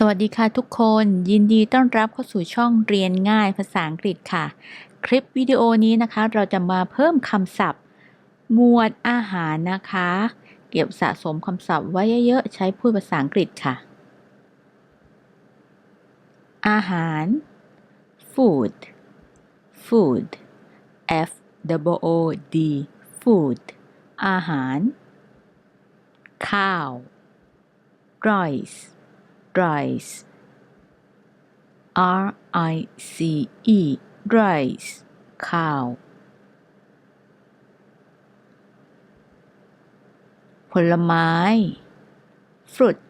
สวัสดีค่ะทุกคน ยินดีต้อนรับเข้าสู่ช่องเรียนง่ายภาษาอังกฤษค่ะ คลิปวิดีโอนี้นะคะ เราจะมาเพิ่มคำศัพท์ หมวดอาหารนะคะ เก็บสะสมคำศัพท์ไว้เยอะๆใช้พูดภาษาอังกฤษค่ะ อาหาร food food f o o d food อาหาร ข้าว rice rice R I C E rice ข้าว ผลไม้ fruit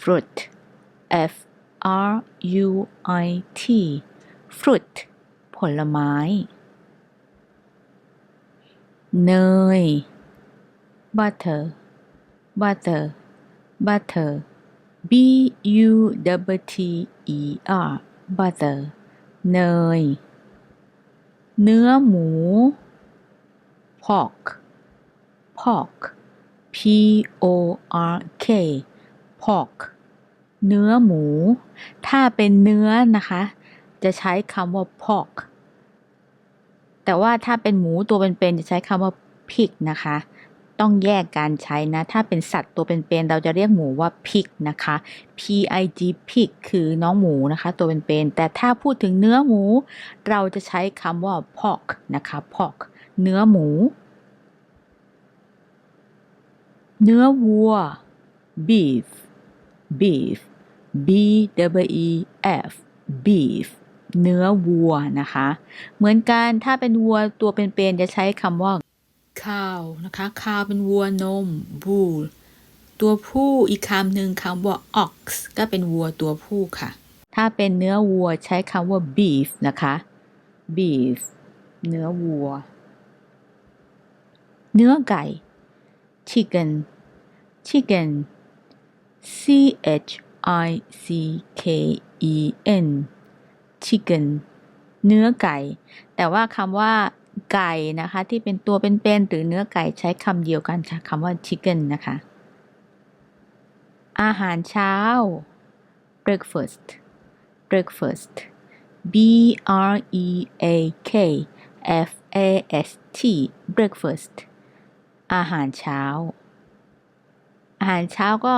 fruit F R U I T fruit ผลไม้ เนย butter butter butter B U T T E R butter เนย เนื้อหมู pork pork P O R K pork เนื้อหมู ถ้าเป็นเนื้อนะคะ จะใช้คำว่า pork แต่ว่าถ้าเป็นหมูตัวเป็นๆจะใช้คำว่า pig นะคะ ต้องแยกการใช้นะ ถ้าเป็นสัตว์ตัวเป็นๆเราจะเรียกหมูว่า pig นะคะ p i g pig คือน้องหมูนะคะ ตัวเป็นๆแต่ถ้าพูดถึงเนื้อหมู เราจะใช้คำว่า pork นะคะ pork เนื้อหมู เนื้อวัว beef beef b w e f beef เนื้อวัวนะคะ เหมือนกันถ้าเป็นวัวตัวเป็นๆจะใช้คำว่า ข้าวนะคะข้าวเป็นวัวนม bull ตัวผู้อีกคำหนึ่งคำว่า ox ก็เป็นวัวตัวผู้ค่ะ ถ้าเป็นเนื้อวัวใช้คำว่า beef นะคะ beef เนื้อวัว เนื้อไก่ chicken chicken c h i c k e n chicken เนื้อไก่ แต่ว่าคำว่า ไก่นะคะ ที่เป็นตัวเป็นๆหรือเนื้อไก่ใช้คำเดียวกันค่ะคำว่า chicken นะคะ อาหารเช้า breakfast breakfast b r e a k f a s t breakfast อาหารเช้า อาหารเช้าก็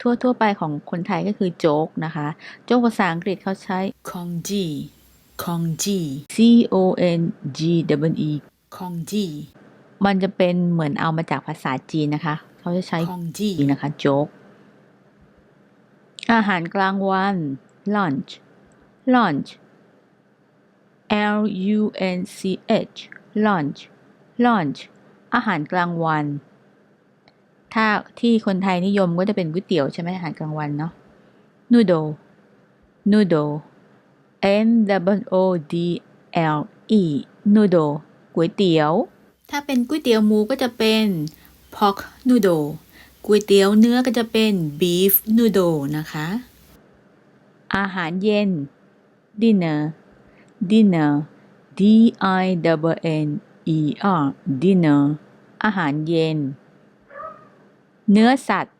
ทั่วๆไปของคนไทยก็คือโจ๊กนะคะ โจ๊กภาษาอังกฤษเขาใช้ congee congee c o n g w e congee มันจะเป็นเหมือนเอามาจากภาษาจีนนะคะ เขาจะใช้ congee นะคะโจ๊ก อาหารกลางวัน lunch lunch L U N C H lunch lunch อาหารกลางวัน ถ้าที่คนไทยนิยมก็จะเป็นก๋วยเตี๋ยวใช่ไหมอาหารกลางวันเนาะ noodle noodle N W O D L E noodle ก๋วยเตี๋ยว ถ้าเป็นก๋วยเตี๋ยวหมูก็จะเป็น pork noodle ก๋วยเตี๋ยวเนื้อก็จะเป็น beef noodle นะคะ อาหารเย็น dinner dinner D I W N E R dinner อาหารเย็น เนื้อสัตว์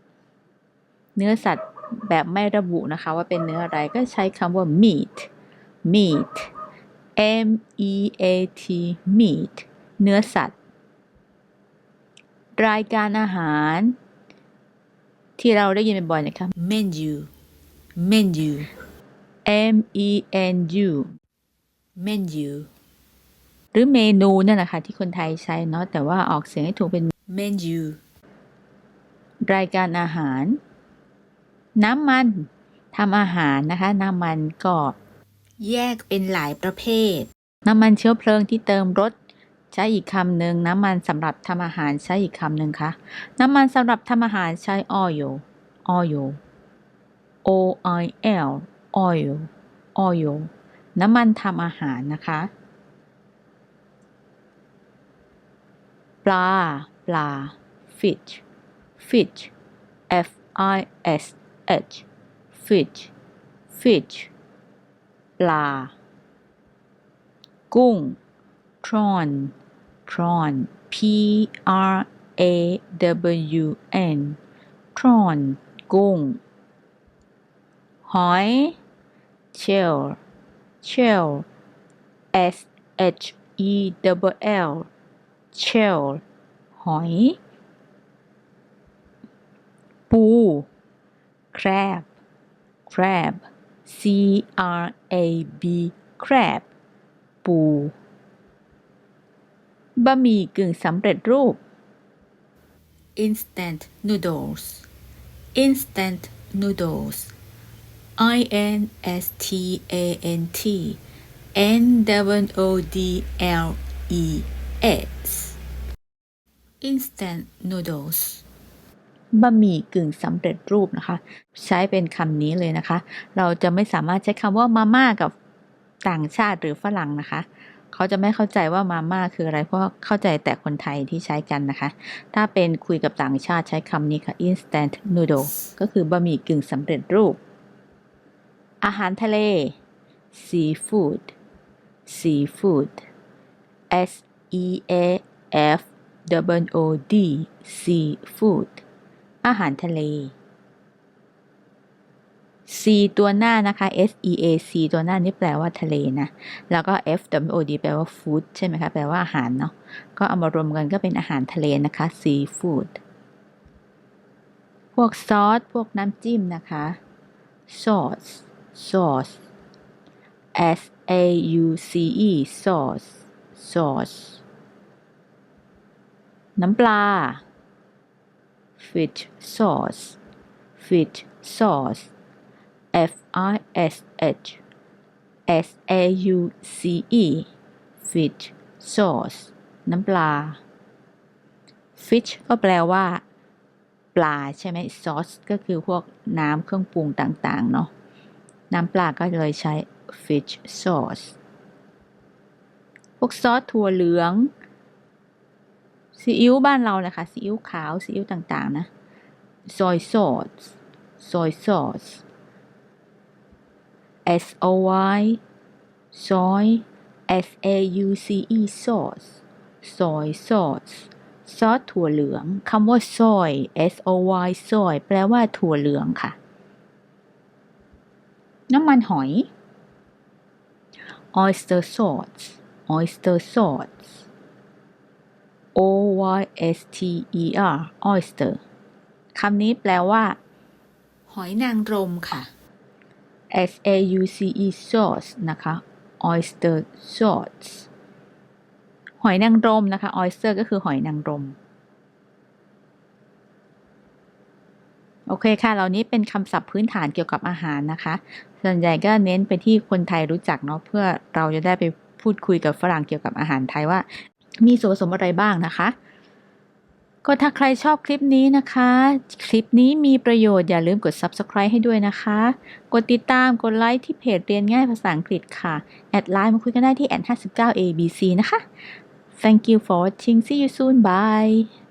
เนื้อสัตว์แบบไม่ระบุนะคะว่าเป็นเนื้ออะไรก็ใช้คำว่า meat meat M E A T meat เนื้อสัตว์ รายการอาหาร ที่เราได้ยินบ่อยๆนะคะ menu menu M E N U menu หรือเมนูนั่นแหละค่ะที่คนไทยใช้เนาะแต่ว่าออกเสียงให้ถูกเป็น menu รายการอาหาร น้ำมันทำอาหารนะคะ น้ำมันก็ แยกเป็นหลายประเภท น้ำมันเชื้อเพลิงที่เติมรถ ใช้อีกคำหนึ่งน้ำมันสำหรับทำอาหารใช้อีกคำหนึ่งค่ะน้ำมันสำหรับทำอาหารใช้ oil oil o i l oil oil น้ำมันทำอาหารนะคะ ปลา ปลา fish fish f i s h fish fish ปลา กุ้ง prawn prawn p r a w n prawn กุ้ง หอย shell shell s h e double l shell หอย ปู crab crab c r a b crab ปูบะหมี่กึ่งสำเร็จรูป instant noodles instant noodles I N S T A N T N W O D L E S instant noodles บะหมี่กึ่งสำเร็จรูปนะคะ ใช้เป็นคำนี้เลยนะคะ เราจะไม่สามารถใช้คำว่ามาม่ากับต่างชาติหรือฝรั่งนะคะ เขาจะไม่เข้าใจว่ามาม่าคืออะไร เพราะเข้าใจแต่คนไทยที่ใช้กันนะคะ ถ้าเป็นคุยกับต่างชาติใช้คำนี้ค่ะ instant noodle ก็คือบะหมี่กึ่งสำเร็จรูป อาหารทะเล seafood seafood s e a f w o d seafood อาหารทะเล C ตัวหน้านะคะ S E A C ตัวหน้านี่แปลว่าทะเลนะ แล้วก็ F W O D แปลว่า food ใช่ไหมคะ แปลว่าอาหารเนาะ ก็เอามารวมกันก็เป็นอาหารทะเลนะคะ seafood พวกซอส พวกน้ำจิ้มนะคะ sauce sauce S A U C E sauce sauce น้ำปลา fish sauce fish sauce F I S H S A U C E fish sauce น้ำปลา fish ก็แปลว่า ปลาใช่ไหม sauce ก็คือพวกน้ำเครื่องปรุงต่าง ๆ เนาะน้ำปลาก็เลยใช้ fish sauce พวกซอสถั่วเหลือง ซีอิ๊วบ้านเราเลยค่ะซีอิ๊วขาวซีอิ๊วต่างๆ นะซอยซอสซอยซอส S O Y ซอย S A U C E sauce ซอยซอสซอสถั่วเหลืองคำว่าซอย S O Y ซอย แปลว่าถั่วเหลืองค่ะ น้ำมันหอย oyster sauce oyster sauce O Y S T E R oyster คำนี้แปลว่า หอยนางรมค่ะ S A U C E sauce นะคะ oyster sauce หอยนางรมนะคะ oyster ก็คือหอยนางรม โอเคค่ะ เหล่านี้เป็นคำศัพท์พื้นฐานเกี่ยวกับอาหารนะคะ ส่วนใหญ่ก็เน้นไปที่คนไทยรู้จักเนาะ เพื่อเราจะได้ไปพูดคุยกับฝรั่งเกี่ยวกับอาหารไทยว่า มีส่วนผสมอะไรบ้างนะคะ ก็ถ้าใครชอบคลิปนี้นะคะ คลิปนี้มีประโยชน์อย่าลืมกด subscribe ให้ด้วยนะคะ กดติดตามกดไลค์ที่เพจเรียนง่ายภาษาอังกฤษค่ะ แอดไลน์มาคุยกันได้ที่แอด59 abc นะคะ Thank you for watching see you soon bye